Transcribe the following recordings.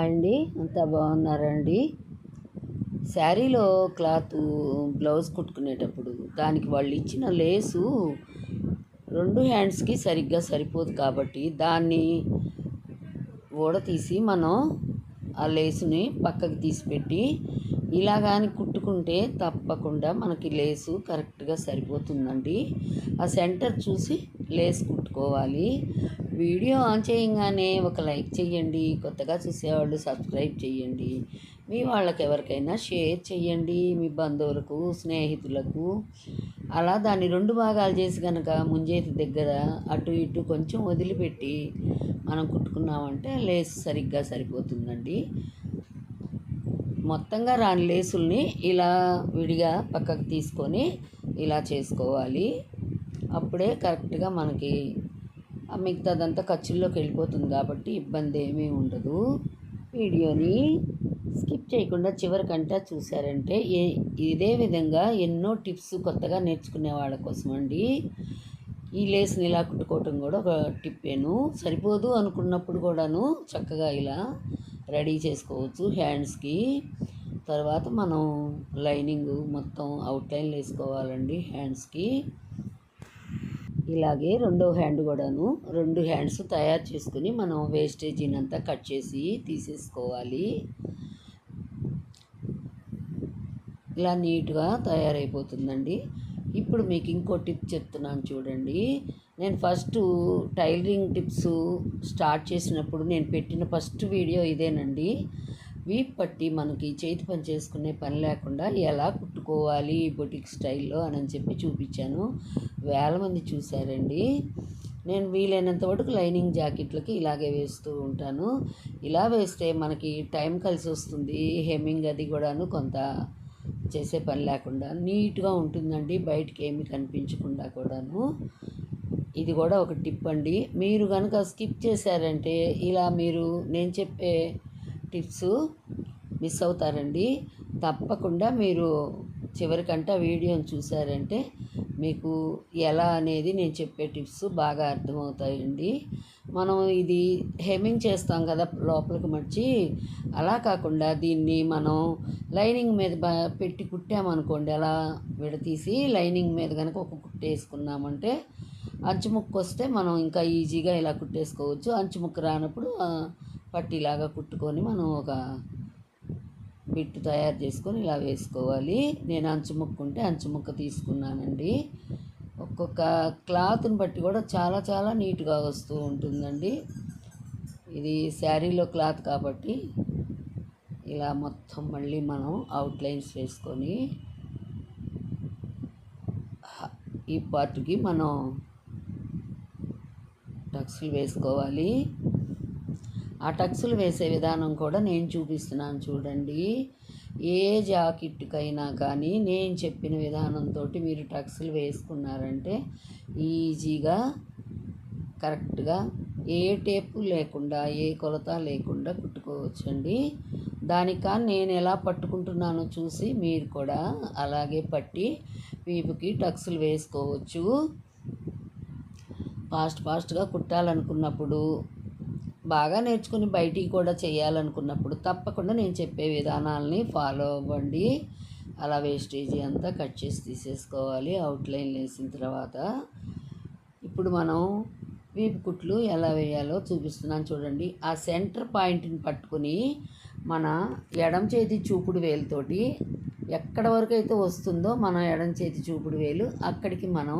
అండి అంతా బాగున్నారండి. శారీలో క్లాత్ బ్లౌజ్ కుట్టుకునేటప్పుడు దానికి వాళ్ళు ఇచ్చిన లేసు రెండు హ్యాండ్స్కి సరిగ్గా సరిపోదు కాబట్టి దాన్ని ఊడతీసి మనం ఆ లేసుని పక్కకి తీసిపెట్టి ఇలా కానీ కుట్టుకుంటే తప్పకుండా మనకి లేసు కరెక్ట్గా సరిపోతుందండి. ఆ సెంటర్ చూసి లేస్ కుట్టుకోవాలి. వీడియో ఆన్ చేయగానే ఒక లైక్ చేయండి కొత్తగా చూసేవాళ్ళు సబ్స్క్రైబ్ చేయండి మీ వాళ్ళకి ఎవరికైనా షేర్ చేయండి మీ బంధువులకు స్నేహితులకు. అలా దాన్ని రెండు భాగాలు చేసి కనుక ముంజేతి దగ్గర అటు ఇటు కొంచెం వదిలిపెట్టి మనం కుట్టుకున్నామంటే లేస్ సరిగ్గా సరిపోతుందండి. మొత్తంగా రాని లేసుల్ని ఇలా విడిగా పక్కకు తీసుకొని ఇలా చేసుకోవాలి. అప్పుడే కరెక్ట్గా మనకి మిగతాదంతా ఖర్చుల్లోకి వెళ్ళిపోతుంది కాబట్టి ఇబ్బంది ఏమీ ఉండదు. వీడియోని స్కిప్ చేయకుండా చివరికంటా చూసారంటే ఏ ఇదే విధంగా ఎన్నో టిప్స్ కొత్తగా నేర్చుకునే వాళ్ళ కోసం అండి. ఈ లేస్ని ఇలా కుట్టుకోవటం కూడా ఒక టిప్పేను సరిపోదు అనుకున్నప్పుడు కూడాను చక్కగా ఇలా రెడీ చేసుకోవచ్చు హ్యాండ్స్కి తర్వాత మనం లైనింగ్ మొత్తం అవుట్లైన్లు వేసుకోవాలండి హ్యాండ్స్కి ఇలాగే రెండో హ్యాండ్ కూడాను రెండు హ్యాండ్స్ తయారు చేసుకుని మనం వేస్టేజీని అంతా కట్ చేసి తీసేసుకోవాలి. ఇలా నీట్గా తయారైపోతుందండి. ఇప్పుడు మీకు ఇంకో టిప్ చెప్తున్నాను చూడండి. నేను ఫస్ట్ టైలరింగ్ టిప్స్ స్టార్ట్ చేసినప్పుడు నేను పెట్టిన ఫస్ట్ వీడియో ఇదేనండి. వీప్ పట్టి మనకి చేతి పని చేసుకునే పని లేకుండా ఎలా కుట్టుకోవాలి బొటిక్ స్టైల్లో అని చెప్పి చూపించాను. వేల మంది చూశారండి. నేను వీలైనంత వరకు లైనింగ్ జాకెట్లకి ఇలాగే వేస్తూ ఉంటాను. ఇలా వేస్తే మనకి టైం కలిసి వస్తుంది. హెమ్మింగ్ అది కూడాను కొంత చేసే పని లేకుండా నీట్గా ఉంటుందండి. బయటికి ఏమి కనిపించకుండా కూడాను. ఇది కూడా ఒక టిప్ అండి. మీరు కనుక స్కిప్ చేశారంటే ఇలా మీరు నేను చెప్పే టిప్స్ మిస్ అవుతారండి. తప్పకుండా మీరు చివరికంట వీడియోని చూసారంటే మీకు ఎలా అనేది నేను చెప్పే టిప్స్ బాగా అర్థమవుతాయండి. మనం ఇది హెమింగ్ చేస్తాం కదా లోపలికి మర్చి అలా కాకుండా దీన్ని మనం లైనింగ్ మీద పెట్టి కుట్టామనుకోండి అలా విడతీసి లైనింగ్ మీద కనుక ఒక కుట్ట వేసుకున్నామంటే అంచుముక్కు వస్తే మనం ఇంకా ఈజీగా ఇలా కుట్టేసుకోవచ్చు. అంచుముక్కు రానప్పుడు పట్టీలాగా కుట్టుకొని మనం ఒక బిట్టు తయారు చేసుకొని ఇలా వేసుకోవాలి. నేను అంచుముక్కుంటే అంచుముక్క ఉంటే తీసుకున్నానండి. ఒక్కొక్క క్లాత్ని బట్టి కూడా చాలా చాలా నీట్గా వస్తూ ఉంటుందండి. ఇది శారీలో క్లాత్ కాబట్టి ఇలా మొత్తం మళ్ళీ మనం అవుట్లైన్స్ వేసుకొని ఈ పార్ట్కి మనం టక్స్లు వేసుకోవాలి. ఆ టక్స్లు వేసే విధానం కూడా నేను చూపిస్తున్నాను చూడండి. ఏ జాకెట్కైనా కానీ నేను చెప్పిన విధానంతో మీరు టక్స్లు వేసుకున్నారంటే ఈజీగా కరెక్ట్గా ఏ టేపు లేకుండా ఏ కొలత లేకుండా కుట్టుకోవచ్చండి. దానికా నేను ఎలా పట్టుకుంటున్నానో చూసి మీరు కూడా అలాగే పట్టి వీపుకి టక్స్లు వేసుకోవచ్చు. ఫాస్ట్ ఫాస్ట్గా కుట్టాలనుకున్నప్పుడు బాగా నేర్చుకుని బయటికి కూడా చేయాలనుకున్నప్పుడు తప్పకుండా నేను చెప్పే విధానాలని ఫాలో అవ్వండి. అలా వేస్టేజీ అంతా కట్ చేసి తీసేసుకోవాలి. అవుట్లైన్ వేసిన తర్వాత ఇప్పుడు మనం వీపు కుట్లు ఎలా వేయాలో చూపిస్తున్నాను చూడండి. ఆ సెంటర్ పాయింట్ని పట్టుకుని మన ఎడం చేతి చూపుడు వేలుతోటి ఎక్కడ వరకు అయితే వస్తుందో మన ఎడం చేతి చూపుడు వేలు అక్కడికి మనం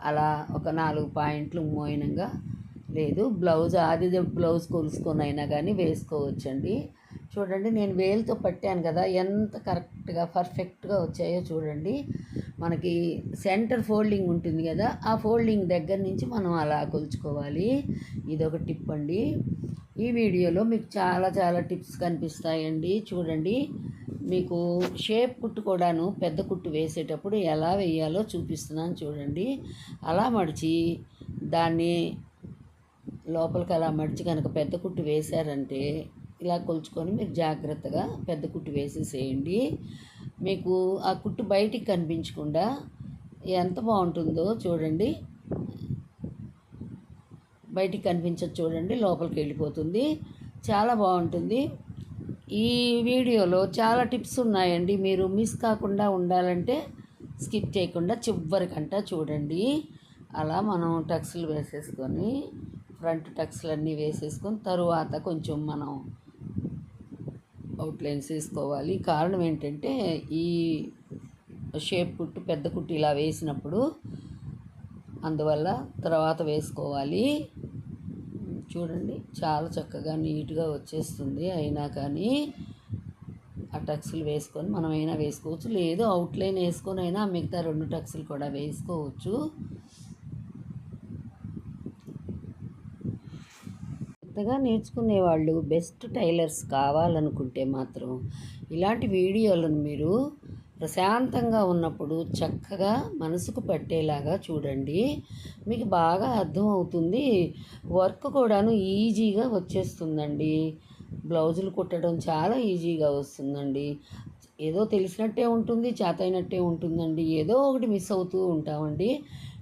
అలా ఒక నాలుగు పాయింట్లు మోయినంగా లేదు. బ్లౌజ్ ఆది బ్లౌజ్ కొలుసుకొని అయినా కానీ వేసుకోవచ్చండి. చూడండి నేను వేలుతో పట్టాను కదా ఎంత కరెక్ట్గా పర్ఫెక్ట్గా వచ్చాయో చూడండి. మనకి సెంటర్ ఫోల్డింగ్ ఉంటుంది కదా ఆ ఫోల్డింగ్ దగ్గర నుంచి మనం అలా కొలుచుకోవాలి. ఇదొక టిప్ అండి. ఈ వీడియోలో మీకు చాలా చాలా టిప్స్ కనిపిస్తాయండి. చూడండి మీకు షేప్ కుట్టు కూడాను పెద్ద కుట్టు వేసేటప్పుడు ఎలా వేయాలో చూపిస్తున్నాను చూడండి. అలా మడిచి దాన్ని లోపలికి అలా మడిచి కనుక పెద్ద కుట్టు వేశారంటే ఇలా కొలుచుకొని మీరు జాగ్రత్తగా పెద్ద కుట్టు వేసేసేయండి. మీకు ఆ కుట్టు బయటికి కనిపించకుండా ఎంత బాగుంటుందో చూడండి. బయటికి కనిపించదు చూడండి లోపలికి వెళ్ళిపోతుంది. చాలా బాగుంటుంది. ఈ వీడియోలో చాలా టిప్స్ ఉన్నాయండి. మీరు మిస్ కాకుండా ఉండాలంటే స్కిప్ చేయకుండా చివరికంట చూడండి. అలా మనం టక్స్లు వేసేసుకొని ఫ్రంట్ టక్స్లు అన్నీ వేసేసుకొని తరువాత కొంచెం మనం అవుట్లైన్స్ వేసుకోవాలి. కారణం ఏంటంటే ఈ షేప్ కుట్టు పెద్ద కుట్టు ఇలా వేసినప్పుడు అందువల్ల తర్వాత వేసుకోవాలి. చూడండి చాలా చక్కగా నీట్గా వచ్చేస్తుంది. అయినా కానీ ఆ టక్స్లు వేసుకొని మనమైనా వేసుకోవచ్చు. లేదు అవుట్లైన్ వేసుకొని అయినా మిగతా రెండు టక్స్లు కూడా వేసుకోవచ్చు. కొత్తగా నేర్చుకునే వాళ్ళు బెస్ట్ టైలర్స్ కావాలనుకుంటే మాత్రం ఇలాంటి వీడియోలను మీరు ప్రశాంతంగా ఉన్నప్పుడు చక్కగా మనసుకు పట్టేలాగా చూడండి. మీకు బాగా అర్థమవుతుంది వర్క్ కూడాను ఈజీగా వచ్చేస్తుందండి. బ్లౌజులు కుట్టడం చాలా ఈజీగా వస్తుందండి. ఏదో తెలిసినట్టే ఉంటుంది చేతైనట్టే ఉంటుందండి. ఏదో ఒకటి మిస్ అవుతూ ఉంటామండి.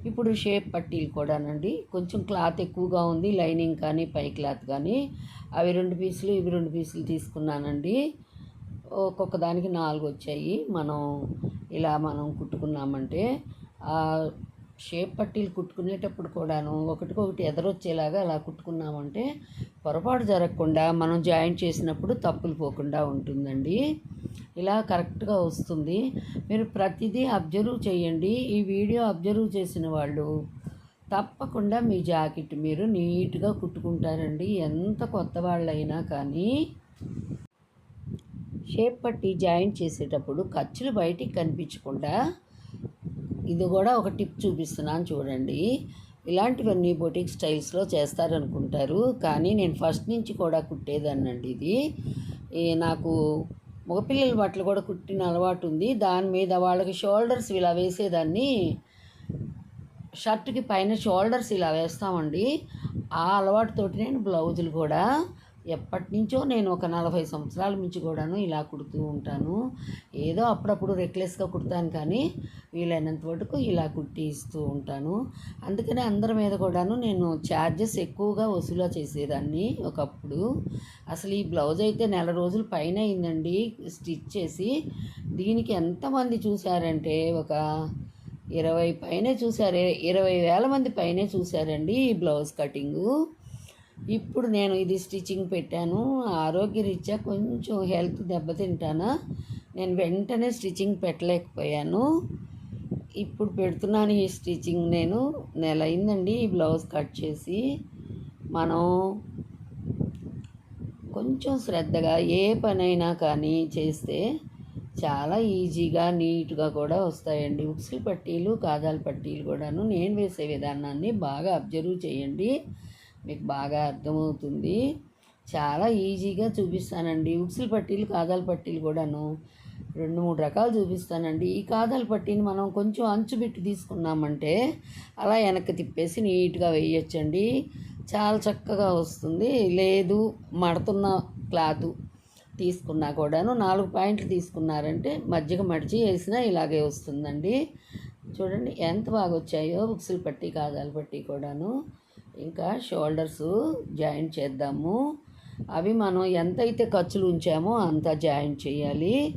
ఇప్పుడు షేప్ పట్టీలు కూడానండి. కొంచెం క్లాత్ ఎక్కువగా ఉంది. లైనింగ్ కానీ పై క్లాత్ కానీ. అవి రెండు పీసులు ఇవి రెండు పీసులు తీసుకున్నానండి. ఒక్కొక్క దానికి నాలుగు వచ్చాయి. మనం ఇలా మనం కుట్టుకున్నామంటే షేప్ పట్టీలు కుట్టుకునేటప్పుడు కూడాను ఒకటికొకటి ఎదరొచ్చేలాగా అలా కుట్టుకున్నామంటే పొరపాటు జరగకుండా మనం జాయింట్ చేసినప్పుడు తప్పులు పోకుండా ఉంటుందండి. ఇలా కరెక్ట్గా వస్తుంది. మీరు ప్రతిదీ అబ్జర్వ్ చేయండి. ఈ వీడియో అబ్జర్వ్ చేసిన వాళ్ళు తప్పకుండా మీ జాకెట్ మీరు నీట్గా కుట్టుకుంటారండి. ఎంత కొత్త వాళ్ళైనా కానీ. షేప్ పట్టి జాయింట్ చేసేటప్పుడు ఖర్చులు బయటికి కనిపించకుండా ఇది కూడా ఒక టిప్ చూపిస్తున్నాను చూడండి. ఇలాంటివన్నీ బొటిక్ స్టైల్స్లో చేస్తారనుకుంటారు. కానీ నేను ఫస్ట్ నుంచి కూడా కుట్టేదాన్నండి ఇది. నాకు మగపిల్లల బట్టలు కూడా కుట్టిన అలవాటు ఉంది. దాని మీద వాళ్ళకి షోల్డర్స్ ఇలా వేసేదాన్ని. షర్ట్కి పైన షోల్డర్స్ ఇలా వేస్తామండి. ఆ అలవాటుతోటి నేను బ్లౌజులు కూడా ఎప్పటి నుంచో నేను ఒక నలభై సంవత్సరాల నుంచి కూడాను ఇలా కుడుతూ ఉంటాను. ఏదో అప్పుడప్పుడు రెక్లెస్గా కుడతాను కానీ వీలైనంత వరకు ఇలా కుట్టి ఇస్తూ ఉంటాను. అందుకనే అందరి మీద కూడాను నేను ఛార్జెస్ ఎక్కువగా వసూలు చేసేదాన్ని ఒకప్పుడు. అసలు ఈ బ్లౌజ్ అయితే నెల రోజులు పైన అయిందండి స్టిచ్ చేసి. దీనికి ఎంతమంది చూశారంటే ఒక ఇరవై పైనే చూశారు ఇరవై వేల మంది పైనే చూశారండి ఈ బ్లౌజ్ కటింగు ఇప్పుడు నేను ఇది స్టిచ్చింగ్ పెట్టాను. ఆరోగ్యరీత్యా కొంచెం హెల్త్ దెబ్బతింటానా. నేను వెంటనే స్టిచ్చింగ్ పెట్టలేకపోయాను. ఇప్పుడు పెడుతున్నాను ఈ స్టిచ్చింగ్ నేను. నెల అయిందండి ఈ బ్లౌజ్ కట్ చేసి. మనం కొంచెం శ్రద్ధగా ఏ పనైనా కానీ చేస్తే చాలా ఈజీగా నీట్గా కూడా వస్తాయండి. ఉక్సులు పట్టీలు కాదాల పట్టీలు కూడాను నేను వేసే విధానాన్ని బాగా అబ్జర్వ్ చేయండి. మీకు బాగా అర్థమవుతుంది. చాలా ఈజీగా చూపిస్తానండి. ఉక్సులు పట్టీలు కాదాల పట్టీలు కూడాను రెండు మూడు రకాలు చూపిస్తానండి. ఈ కాదాల పట్టీని మనం కొంచెం అంచు పెట్టి తీసుకున్నామంటే అలా వెనక్కి తిప్పేసి నీట్గా వేయచ్చండి. చాలా చక్కగా వస్తుంది. లేదు మడుతున్న క్లాత్ తీసుకున్నా కూడాను నాలుగు పాయింట్లు తీసుకున్నారంటే మజ్జిగ మడిచి వేసినా ఇలాగే వస్తుందండి. చూడండి ఎంత బాగా వచ్చాయో బుక్సులు పట్టి కాదాలు పట్టి కూడాను. ఇంకా షోల్డర్స్ జాయిన్ చేద్దాము. అవి మనం ఎంతైతే ఖర్చులు ఉంచామో అంత జాయిన్ చేయాలి.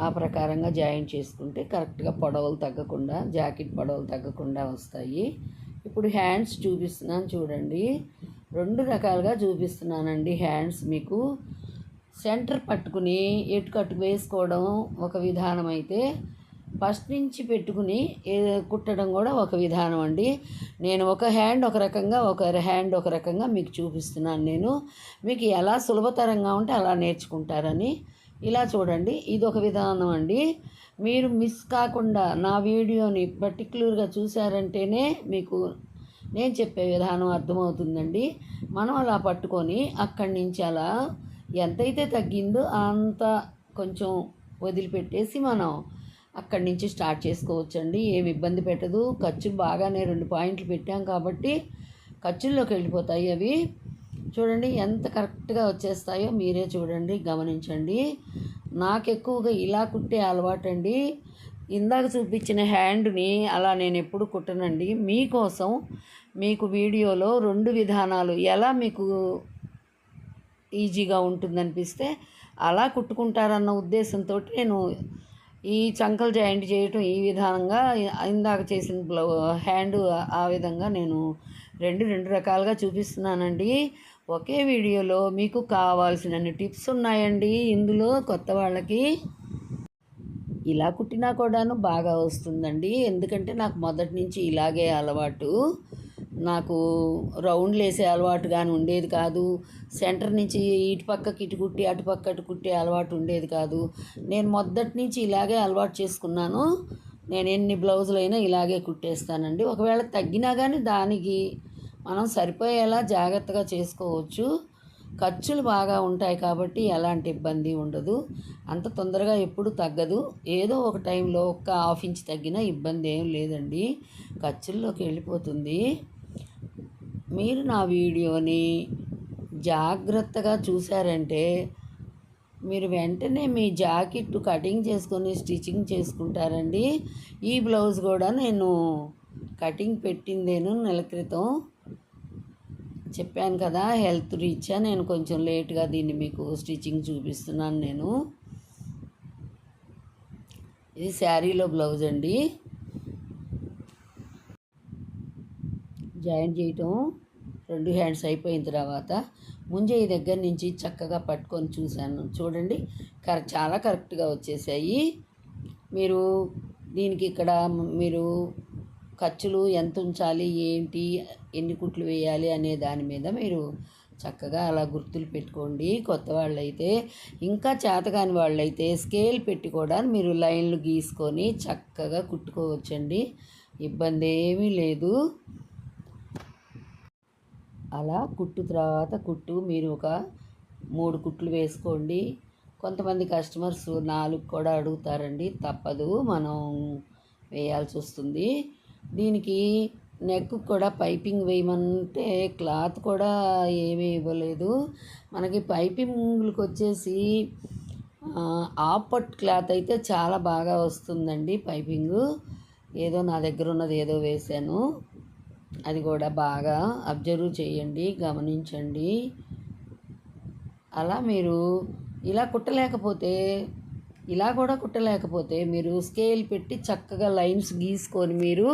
ఆ ప్రకారంగా జాయిన్ చేసుకుంటే కరెక్ట్గా పొడవలు తగ్గకుండా జాకెట్ పొడవలు తగ్గకుండా వస్తాయి. ఇప్పుడు హ్యాండ్స్ చూపిస్తున్నాను చూడండి. రెండు రకాలుగా చూపిస్తున్నానండి హ్యాండ్స్ మీకు. సెంటర్ పట్టుకుని ఎటు కట్టు వేసుకోవడం ఒక విధానం అయితే ఫస్ట్ నుంచి పెట్టుకుని కుట్టడం కూడా ఒక విధానం అండి. నేను ఒక హ్యాండ్ ఒక రకంగా ఒక హ్యాండ్ ఒక రకంగా మీకు చూపిస్తున్నాను నేను. మీకు ఎలా సులభతరంగా ఉంటే అలా నేర్చుకుంటారని. ఇలా చూడండి ఇది ఒక విధానం అండి. మీరు మిస్ కాకుండా నా వీడియోని పర్టిక్యులర్గా చూసారంటేనే మీకు నేను చెప్పే విధానం అర్థమవుతుందండి. మనం అలా పట్టుకొని అక్కడి నుంచి అలా ఎంతైతే తగ్గిందో అంత కొంచెం వదిలిపెట్టేసి మనం అక్కడి నుంచి స్టార్ట్ చేసుకోవచ్చండి. ఏమి ఇబ్బంది పెట్టదు. ఖర్చు బాగానే రెండు పాయింట్లు పెట్టాం కాబట్టి ఖర్చుల్లోకి వెళ్ళిపోతాయి అవి. చూడండి ఎంత కరెక్ట్గా వచ్చేస్తాయో మీరే చూడండి గమనించండి. నాకు ఎక్కువగా ఇలా కుట్టే అలవాటు అండి ఇందాక చూపించిన హ్యాండ్ని అలా నేను ఎప్పుడు కుట్టనండి. మీకోసం మీకు వీడియోలో రెండు విధానాలు. ఎలా మీకు ఈజీగా ఉంటుందనిపిస్తే అలా కుట్టుకుంటారన్న ఉద్దేశంతో నేను ఈ చంకలు జాయింట్ చేయటం ఈ విధంగా ఇందాక చేసిన బ్లౌ హ్యాండ్ ఆ విధంగా నేను రెండు రెండు రకాలుగా చూపిస్తున్నానండి. ఒకే వీడియోలో మీకు కావాల్సినన్ని టిప్స్ ఉన్నాయండి. ఇందులో కొత్త వాళ్ళకి ఇలా కుట్టినా కూడాను బాగా వస్తుందండి. ఎందుకంటే నాకు మొదటి నుంచి ఇలాగే అలవాటు. నాకు రౌండ్లు వేసే అలవాటు కానీ ఉండేది కాదు. సెంటర్ నుంచి ఇటు పక్కకి ఇటు కుట్టి అటు పక్క అటు కుట్టే అలవాటు ఉండేది కాదు. నేను మొదటి నుంచి ఇలాగే అలవాటు చేసుకున్నాను. నేను ఎన్ని బ్లౌజులైనా ఇలాగే కుట్టేస్తానండి. ఒకవేళ తగ్గినా కానీ దానికి మనం సరిపోయేలా జాగ్రత్తగా చేసుకోవచ్చు. ఖర్చులు బాగా ఉంటాయి కాబట్టి ఎలాంటి ఇబ్బంది ఉండదు. అంత తొందరగా ఎప్పుడు తగ్గదు. ఏదో ఒక టైంలో ఒక్క హాఫ్ ఇంచ్ తగ్గినా ఇబ్బంది ఏం లేదండి. ఖర్చుల్లోకి వెళ్ళిపోతుంది. మీరు నా వీడియోని జాగ్రత్తగా చూశారంటే మీరు వెంటనే మీ జాకెట్ కటింగ్ చేసుకొని స్టిచ్చింగ్ చేసుకుంటారండి. ఈ బ్లౌజ్ కూడా నేను కటింగ్ పెట్టిందేను నెల క్రితం. చెప్పాను కదా హెల్త్ రీత్యా నేను కొంచెం లేట్గా దీన్ని మీకు స్టిచ్చింగ్ చూపిస్తున్నాను నేను. ఇది శారీలో బ్లౌజ్ అండి. జాయిన్ చేయటం రెండు హ్యాండ్స్ అయిపోయిన తర్వాత ముంజయ్య దగ్గర నుంచి చక్కగా పట్టుకొని చూశాను. చూడండి కరెక్ట్ చాలా కరెక్ట్గా వచ్చేసాయి. మీరు దీనికి ఇక్కడ మీరు ఖర్చులు ఎంత ఉంచాలి ఏంటి ఎన్ని కుట్లు వేయాలి అనే దాని మీద మీరు చక్కగా అలా గుర్తులు పెట్టుకోండి. కొత్త వాళ్ళైతే ఇంకా చేతకాని వాళ్ళైతే స్కేల్ పెట్టి కూడా మీరు లైన్లు గీసుకొని చక్కగా కుట్టుకోవచ్చండి. ఇబ్బంది ఏమీ లేదు. అలా కుట్టు తర్వాత కుట్టు మీరు ఒక మూడు కుట్లు వేసుకోండి. కొంతమంది కస్టమర్స్ నాలుగు కూడా అడుగుతారండి. తప్పదు మనం వేయాల్సి వస్తుంది. దీనికి నెక్ కూడా పైపింగ్ వేయమంటే క్లాత్ కూడా ఏమీ ఇవ్వలేదు. మనకి పైపింగ్లకు వచ్చేసి ఆపట్ క్లాత్ అయితే చాలా బాగా వస్తుందండి పైపింగు. ఏదో నా దగ్గర ఉన్నది ఏదో వేశాను. అది కూడా బాగా అబ్జర్వ్ చేయండి గమనించండి. అలా మీరు ఇలా కుట్టలేకపోతే ఇలా కూడా కుట్టలేకపోతే మీరు స్కేల్ పెట్టి చక్కగా లైన్స్ గీసుకొని మీరు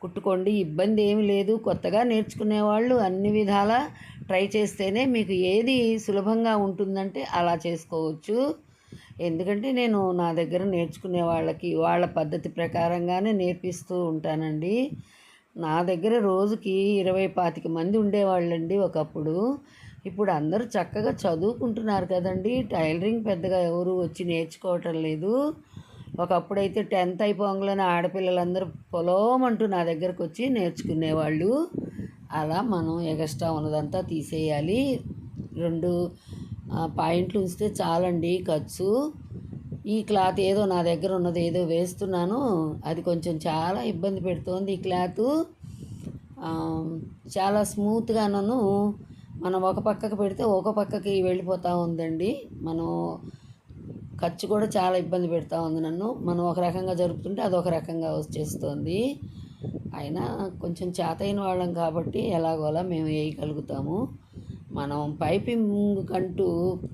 కుట్టుకోండి. ఇబ్బంది ఏమి లేదు. కొత్తగా నేర్చుకునే వాళ్ళు అన్ని విధాలా ట్రై చేస్తేనే మీకు ఏది సులభంగా ఉంటుందంటే అలా చేసుకోవచ్చు. ఎందుకంటే నేను నా దగ్గర నేర్చుకునే వాళ్ళకి వాళ్ళ పద్ధతి ప్రకారంగానే నేర్పిస్తూ ఉంటానండి. నా దగ్గర రోజుకి ఇరవై పాతిక మంది ఉండేవాళ్ళండి ఒకప్పుడు. ఇప్పుడు అందరూ చక్కగా చదువుకుంటున్నారు కదండి. టైలరింగ్ పెద్దగా ఎవరు వచ్చి నేర్చుకోవటం లేదు. ఒకప్పుడైతే టెన్త్ అయిపోగానే ఆడపిల్లలందరూ పొలమంటూ నా దగ్గరకు వచ్చి నేర్చుకునేవాళ్ళు. అలా మనం ఎగస్ట్రా ఉన్నదంతా తీసేయాలి. రెండు పాయింట్లు ఉంచితే చాలండి ఖర్చు. ఈ క్లాత్ ఏదో నా దగ్గర ఉన్నది ఏదో వేస్తున్నాను. అది కొంచెం చాలా ఇబ్బంది పెడుతోంది ఈ క్లాత్. చాలా స్మూత్గాను మనం ఒక పక్కకు పెడితే ఒక పక్కకి వెళ్ళిపోతూ ఉందండి. మనం ఖర్చు కూడా చాలా ఇబ్బంది పెడతా ఉంది నన్ను. మనం ఒక రకంగా జరుపుతుంటే అదొక రకంగా వచ్చేస్తుంది. అయినా కొంచెం చేతైన వాళ్ళం కాబట్టి ఎలాగోలా మేము వేయగలుగుతాము. మనం పైపింగ్ కంటూ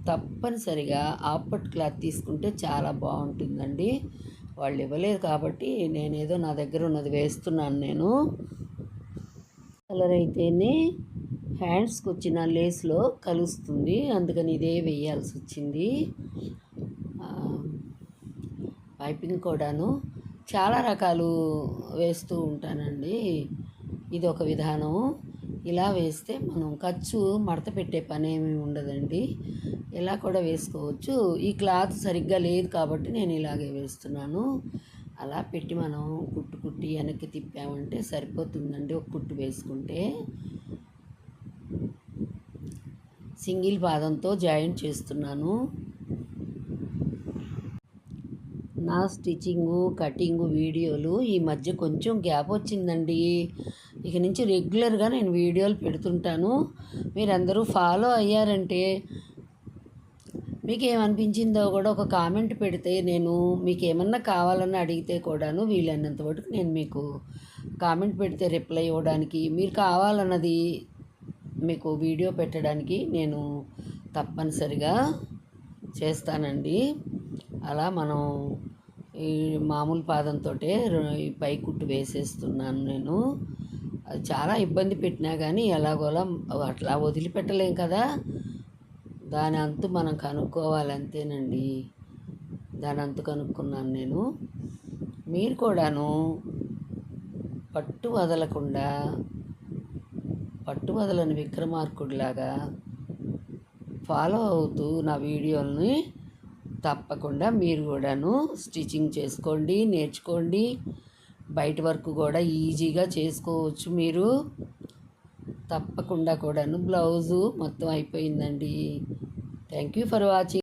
తప్పనిసరిగా ఆప్పట్ క్లాత్ తీసుకుంటే చాలా బాగుంటుందండి. వాళ్ళు ఇవ్వలేదు కాబట్టి నేనేదో నా దగ్గర ఉన్నది వేస్తున్నాను నేను. కలర్ అయితేనే హ్యాండ్స్కి వచ్చిన లేస్లో కలుస్తుంది. అందుకని ఇదే వేయాల్సి వచ్చింది. పైపింగ్ కూడాను చాలా రకాలు వేస్తూ ఉంటానండి. ఇది ఒక విధానం ఇలా వేస్తే మనం ఖర్చు మడత పెట్టే పని ఏమీ ఉండదండి. ఇలా కూడా వేసుకోవచ్చు. ఈ క్లాత్ సరిగ్గా లేదు కాబట్టి నేను ఇలాగే వేస్తున్నాను. అలా పెట్టి మనం కుట్టు కుట్టి వెనక్కి తిప్పామంటే సరిపోతుందండి ఒక కుట్టు వేసుకుంటే. సింగిల్ పాదంతో జాయింట్ చేస్తున్నాను. నా స్టిచ్చింగు కటింగు వీడియోలు ఈ మధ్య కొంచెం గ్యాప్ వచ్చిందండి. ఇక నుంచి రెగ్యులర్గా నేను వీడియోలు పెడుతుంటాను. మీరందరూ ఫాలో అయ్యారంటే మీకు ఏమనిపించిందో కూడా ఒక కామెంట్ పెడితే నేను మీకు ఏమన్నా కావాలని అడిగితే కూడాను వీలైనంత వరకు నేను మీకు కామెంట్ పెడితే రిప్లై ఇవ్వడానికి మీరు కావాలన్నది మీకు వీడియో పెట్టడానికి నేను తప్పనిసరిగా చేస్తానండి. అలా మనం ఈ మామూలు పాదంతో ఈ పై కుట్టు వేసేస్తున్నాను నేను. చాలా ఇబ్బంది పెట్టినా కానీ ఎలాగోలా అట్లా వదిలిపెట్టలేం కదా. దాని అంతు మనం కనుక్కోవాలి అంతేనండి దాని అంతు కనుక్కున్నాను నేను. మీరు కూడాను పట్టు వదలకుండా పట్టు వదలని విక్రమార్కుడిలాగా ఫాలో అవుతూ నా వీడియోలని తప్పకుండా మీరు కూడాను స్టిచ్చింగ్ చేసుకోండి నేర్చుకోండి. బయట వరకు కూడా ఈజీగా చేసుకోవచ్చు. మీరు తప్పకుండా కూడాను బ్లౌజు మొత్తం అయిపోయిందండి. Thank you for watching